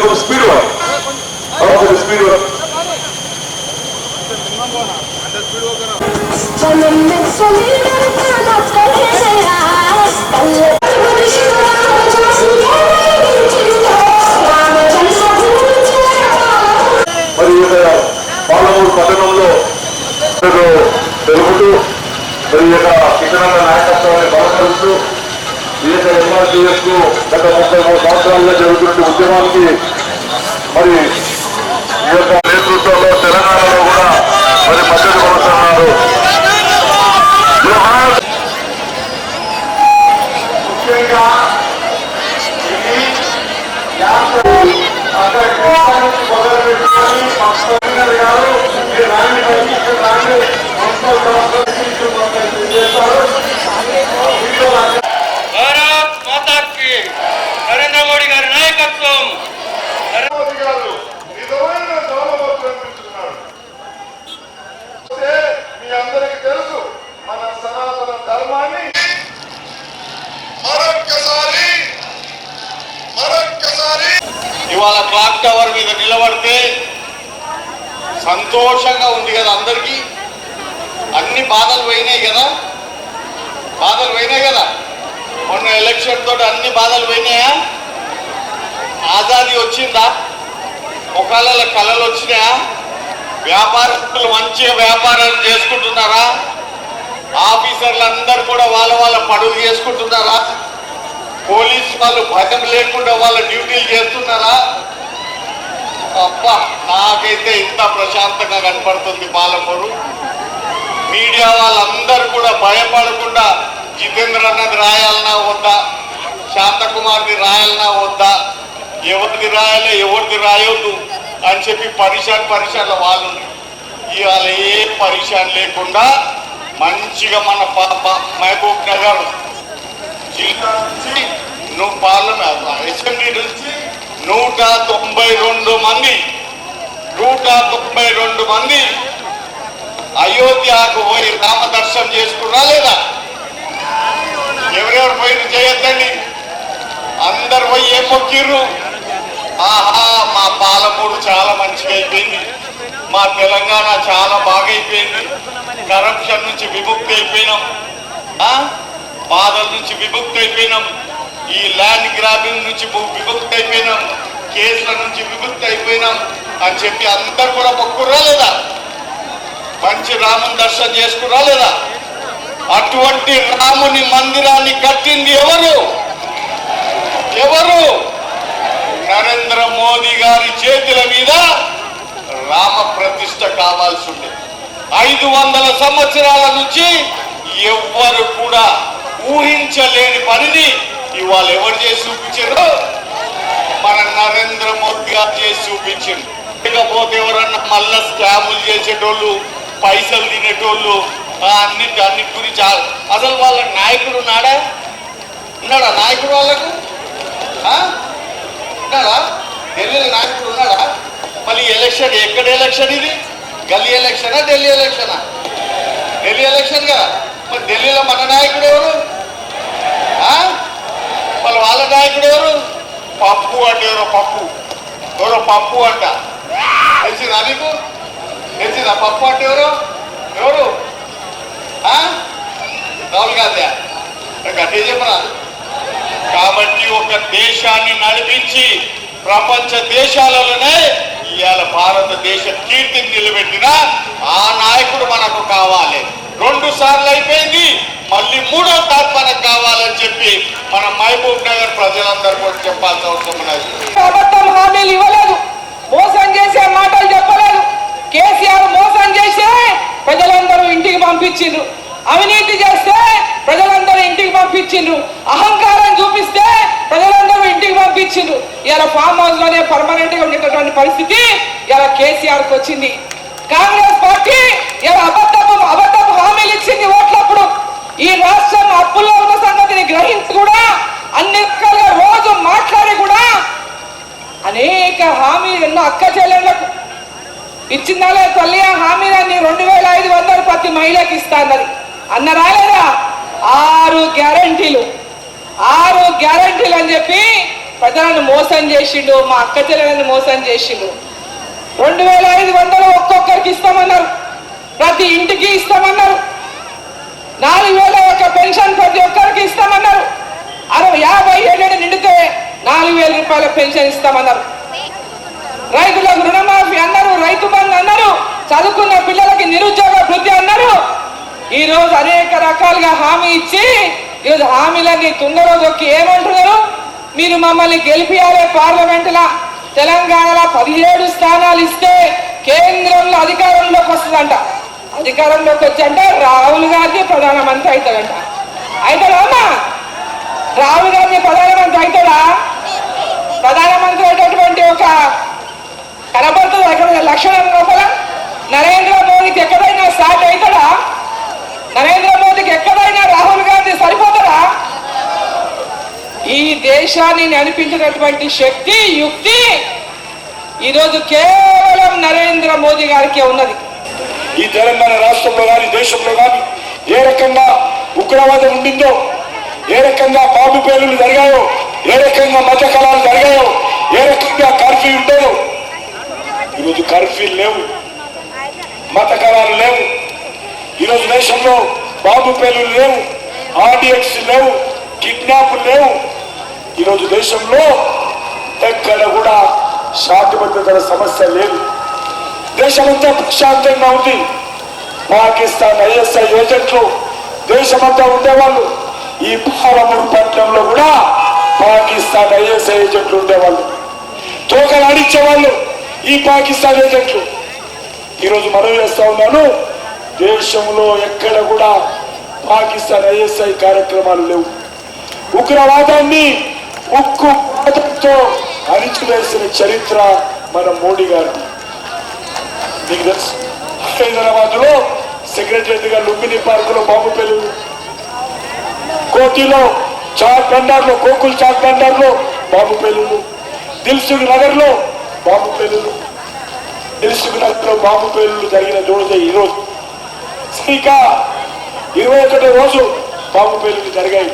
go to the speedway. Up to the speedway. चलन में सुनी करना चलेगा बल्ले शिवा పాలమూరు పట్టణంలో తెలుపుతూ మరి ఈ సంవత్సరాలుగా జరుగుతున్న ఉద్యమానికి మరి ఈ యొక్క నేతృత్వంలో తెలంగాణలో కూడా మరి మద్దతు కొడుతున్నారు జోహార్ ముఖ్యంగా ఇది యాత్ర అక్కడ కోట నుంచి మొదలు పెట్టుకొని మా కమిషనర్ గారు ఈ రాణి పరిస్థితి రాణి మున్సిపల్ సంస్థలు పంపిణీ చేస్తారు దీంట్లో అక్కడ భారత్ మాతాకి నరేంద్ర మోడీ గారి నాయకత్వం మోదీ గారు నిజమైన దౌలభక్తులు అనిపించుకున్నాడు అయితే మీ అందరికీ తెలుసు మన సనాతన ధర్మాన్ని మరొక్కసారి మరొక్కసారి ఇవాళ క్లాక్ టవర్ మీద నిలబడితే సంతోషంగా ఉంది కదా అందరికీ. అన్ని బాధలు పోయినాయి కదా. బాధలు పోయినాయి కదా. మొన్న ఎలక్షన్ తోటి అన్ని బాధలు పోయినాయా? ఆజాదీ వచ్చిందా? ఒకళ్ళ కళలు వచ్చినాయా? వ్యాపారస్తులు మంచిగా వ్యాపారాలు చేసుకుంటున్నారా? ఆఫీసర్లు అందరు కూడా వాళ్ళ వాళ్ళ పడుగు చేసుకుంటున్నారా? పోలీస్ వాళ్ళు భయం లేకుండా వాళ్ళ డ్యూటీలు చేస్తున్నారా? అబ్బా నాకైతే ఇంత ప్రశాంతంగా కనపడుతుంది పాలమూరు. మీడియా వాళ్ళందరూ కూడా భయపడకుండా జితేంద్ర అన్నది రాయాలన్నా వద్దా? శాంతకుమార్ది రాయాలన్నా వద్దా? ఎవరిది రాయాలి ఎవరిది రాయొద్దు అని చెప్పి పరిశాన్ పరిశాన్ల వాళ్ళు ఇవాళ ఏ పరిశాన్ లేకుండా మంచిగా మన మహబూబ్ నగర్ జిల్లా నుంచి నువ్వు పార్లమెంట్ అసెంబ్లీ నుంచి నూట తొంభై రెండు మంది నూట తొంభై రెండు మంది అయోధ్యకు పోయి రామ దర్శనం చేసుకున్నా లేదా? ఎవరెవరు పోయి చేయొద్దండి? అందరు పోయి ఏం మొక్కిర్రు? ఆహా మా పాలమూరు చాలా మంచిగా అయిపోయింది. మా తెలంగాణ చాలా బాగా అయిపోయింది. కరప్షన్ నుంచి విముక్తి అయిపోయినాం. ఆ? బాధల నుంచి విముక్తి అయిపోయినాం ఈ ల్యాండ్ గ్రాబింగ్ నుంచి ము- విముక్తి అయిపోయినాం కేసుల నుంచి విముక్తి అయిపోయినాం అని చెప్పి అందరు కూడా మొక్కుర్రా లేదా మంచి రాముని దర్శనం చేసుకురా లేదా అటువంటి రాముని మందిరాన్ని కట్టింది ఎవరు? ఎవరు? నరేంద్ర మోదీ గారి చేతుల మీద రామ ప్రతిష్ట కావాల్సి ఉండే. ఐదు వందల సంవత్సరాల నుంచి ఎవ్వరు కూడా ఊహించలేని పనిని ఇవాళ ఎవరు చేసి చూపించారు? మన నరేంద్ర మోదీ గారు చేసి చూపించింది ఇకపోతే ఎవరన్నా మళ్ళా స్కాములు చేసేటోళ్ళు పైసలు తినేటోళ్ళు ఆ అన్నిటి అన్నిటి గురించి అసలు వాళ్ళ నాయకుడు ఉన్నాడా? ఉన్నాడా నాయకుడు వాళ్ళకు? ఉన్నాడా? ఢిల్లీలో నాయకుడు ఉన్నాడా? మళ్ళీ ఎలక్షన్ ఎక్కడ ఎలక్షన్ ఇది? గల్లీ ఎలక్షనా ఢిల్లీ ఎలక్షనా? ఢిల్లీ ఎలక్షన్ కదా మరి ఢిల్లీలో మన నాయకుడు ఎవరు? వాళ్ళ వాళ్ళ నాయకుడు ఎవరు? పప్పు అంటే ఎవరో పప్పు. ఎవరో పప్పు అంట. తెలిసిందా నీకు? తెలిసిందా పప్పు అంటే ఎవరు? ఎవరు? ఆ? రాహుల్ గాంధీ గట్టిగా కాబట్టి ఒక దేశాన్ని నడిపించి ప్రపంచ దేశాలలోనే ఇవాళ భారతదేశ కీర్తిని నిలబెట్టిన ఆ నాయకుడు మనకు కావాలి. రెండు సార్లు అయిపోయింది. అని చెప్పి మన మహబూబ్ నగర్ ప్రజలందరూ కూడా చెప్పాల్సిన అవసరం ఉన్నది. ప్రభుత్వం హామీలు ఇవ్వలేదు. మోసం చేసే మాటలు చెప్పలేదు. కేసీఆర్ మోసం చేస్తే ప్రజలందరూ ఇంటికి పంపించిండ్రు. అవినీతి చేస్తే ప్రజలందరూ ఇంటికి పంపించిండ్రు. అహంకారం చూపిస్తే ప్రజలందరూ ఇంటికి పంపించిండ్రు. ఇలా ఫామ్ హౌస్లోనే పర్మనెంట్గా ఉండేటటువంటి పరిస్థితి ఇలా కేసీఆర్కు వచ్చింది. కాంగ్రెస్ పార్టీ ఇలా అబద్ధపు అబద్ధపు హామీలు ఇచ్చింది ఓట్లప్పుడు. ఈ రాష్ట్రం అప్పుల్లో ఉన్న గ్రహించి కూడా అన్ని రకాలుగా రోజు మాట్లాడి కూడా అనేక హామీలు ఎన్నో అక్క చెల్లెళ్ళకు ఇచ్చిందాలే తల్లి ఆ హామీలన్నీ రెండు వేల ఐదు వందలు ప్రతి మహిళకి ఇస్తా అన్న రాలేదా? ఆరు గ్యారంటీలు. ఆరు గ్యారంటీలు అని చెప్పి ప్రజలను మోసం చేసిండు మా అక్క చెల్లెలను మోసం చేసిండు. రెండు వేల ఐదు వందలు ఒక్కొక్కరికి ఇస్తామన్నారు. ప్రతి ఇంటికి ఇస్తామన్నారు. నాలుగు వేల ఒక పెన్షన్ ప్రతి ఒక్కరికి ఇస్తామన్నారు. అరవై యాభై ఏళ్ళు నిండితే నాలుగు వేల రూపాయల పెన్షన్ ఇస్తామన్నారు. రైతులకు రుణమాఫీ అన్నారు రైతు బంధు అన్నారు చదువుకున్న పిల్లలకి నిరుద్యోగ వృద్ధి అన్నారు. ఈ రోజు అనేక రకాలుగా హామీ ఇచ్చి ఈరోజు హామీలన్నీ తుంగలో దొక్కి ఏమంటున్నారు? మీరు మమ్మల్ని గెలిపియాలే పార్లమెంటులా? తెలంగాణలో పదిహేడు స్థానాలు ఇస్తే కేంద్రంలో అధికారంలోకి వస్తుందంట. అధికారంలోకి వచ్చి అంటే రాహుల్ గాంధీ ప్రధానమంత్రి అవుతాడంట. అవుతాడమ్మా రాహుల్ గాంధీ ప్రధానమంత్రి అవుతాడా? ప్రధానమంత్రి అయినటువంటి ఒక కనబడుతుంది ఎక్కడ? లక్షణం లోపల. నరేంద్ర మోదీకి ఎక్కడైనా స్టార్ట్ అవుతాడా? నరేంద్ర మోదీకి ఎక్కడైనా రాహుల్ గాంధీ సరిపోతాడా? ఈ దేశాన్ని నడిపించినటువంటి శక్తి యుక్తి ఈరోజు కేవలం నరేంద్ర మోదీ గారికే ఉన్నది. ఈ తెలంగాణ రాష్ట్రంలో కానీ దేశంలో కానీ ఏ రకంగా ఉగ్రవాదం ఉండిందో ఏ రకంగా బాంబు పేలులు జరిగాయో ఏ రకంగా మత కళాలు జరిగాయో ఏ రకంగా కర్ఫ్యూ ఉండేదో ఈరోజు కర్ఫ్యూ లేవు మత కళాలు లేవు ఈరోజు దేశంలో బాంబు పేలులు లేవు ఆర్డిఎక్స్ లేవు కిడ్నాప్ లేవు ఈరోజు దేశంలో ఎక్కడ కూడా శాంతి భద్రతల సమస్య లేదు. దేశమంతా ప్రశాంతంగా ఉంది. పాకిస్తాన్ ఐఎస్ఐ ఏజెంట్లు దేశమంతా ఉండేవాళ్ళు. ఈ పాలమూరు పట్టణంలో కూడా పాకిస్తాన్ ఐఎస్ఐ ఏజెంట్లు ఉండేవాళ్ళు. తోకలు ఆడించేవాళ్ళు ఈ పాకిస్తాన్ ఏజెంట్లు. ఈరోజు మనం చేస్తా ఉన్నాను దేశంలో ఎక్కడ కూడా పాకిస్తాన్ ఐఎస్ఐ కార్యక్రమాలు లేవు. ఉగ్రవాదాన్ని ఉక్కు అణిచివేసిన చరిత్ర మన మోడీ గారిది. మీకు తెలుసు. హైదరాబాద్లో సెక్రటరీ గా లుంబిని పార్క్లో బాబు పెళ్ళి కోటిలో చాట్ బండార్లో గోకుల్ చాట్ బండార్లో బాబు పెళ్ళిళ్ళు దిల్సుఖ్ నగర్లో బాబు పెళ్ళిళ్ళు దిల్సుఖ్ నగర్లో బాబు పెళ్ళిళ్ళు జరిగిన రోజు. ఈరోజు ఇంకా ఇరవై ఒకటో రోజు బాబు పెళ్ళిళ్ళు జరిగాయి.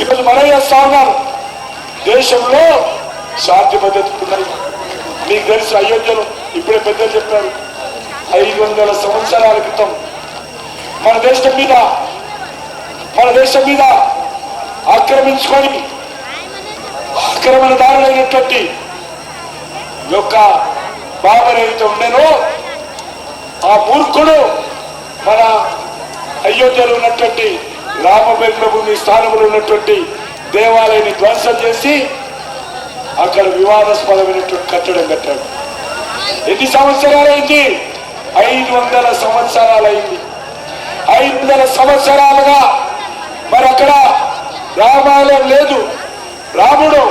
ఈరోజు మనయ్య చేస్తా దేశంలో శాంతి భద్రత ఉన్నాయి మీకు తెలుసు అయోధ్యలో. ఇప్పుడే పెద్దలు చెప్పారు ఐదు వందల సంవత్సరాల క్రితం మన దేశం మీద మన దేశం మీద ఆక్రమించుకొని ఆక్రమణదారులైనటువంటి యొక్క బాబర్ ఏదైతే ఉండేనో ఆ మూర్ఖుడు మన అయోధ్యలో ఉన్నటువంటి రామభూమి స్థానంలో ఉన్నటువంటి దేవాలయాన్ని ధ్వంసం చేసి అక్కడ వివాదాస్పదమైనటువంటి కట్టడం కట్టాడు. ఎన్ని సంవత్సరాలైంది? ఐదు వందల సంవత్సరాలైంది. ఐదు వందల సంవత్సరాలుగా మరి అక్కడ రామాలయం లేదు. రాముడు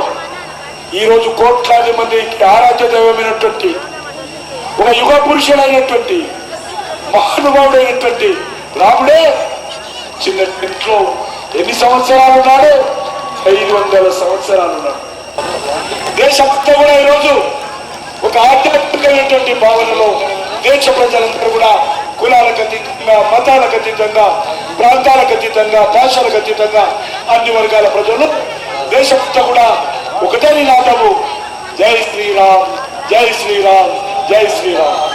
ఈరోజు కోట్లాది మందికి ఆరాధ్య దైవమైనటువంటి ఒక యుగ పురుషుడైనటువంటి మహానుభావుడైనటువంటి రాముడే చిన్న ఇంట్లో ఎన్ని సంవత్సరాలు ఉన్నాడు? ఐదు వందల సంవత్సరాలు ఉన్నాడు. దేశమంతా కూడా ఈరోజు ఒక ఆధ్యాత్మికమైనటువంటి భావనలో దేశ ప్రజలందరూ కూడా కులాలకు అతీతంగా మతాలకు అతీతంగా ప్రాంతాలకు అతీతంగా భాషలకు అతీతంగా అన్ని వర్గాల ప్రజలు దేశమంతా కూడా ఒకటే నినాదము జై శ్రీరామ్ జై శ్రీరామ్ జై శ్రీరామ్.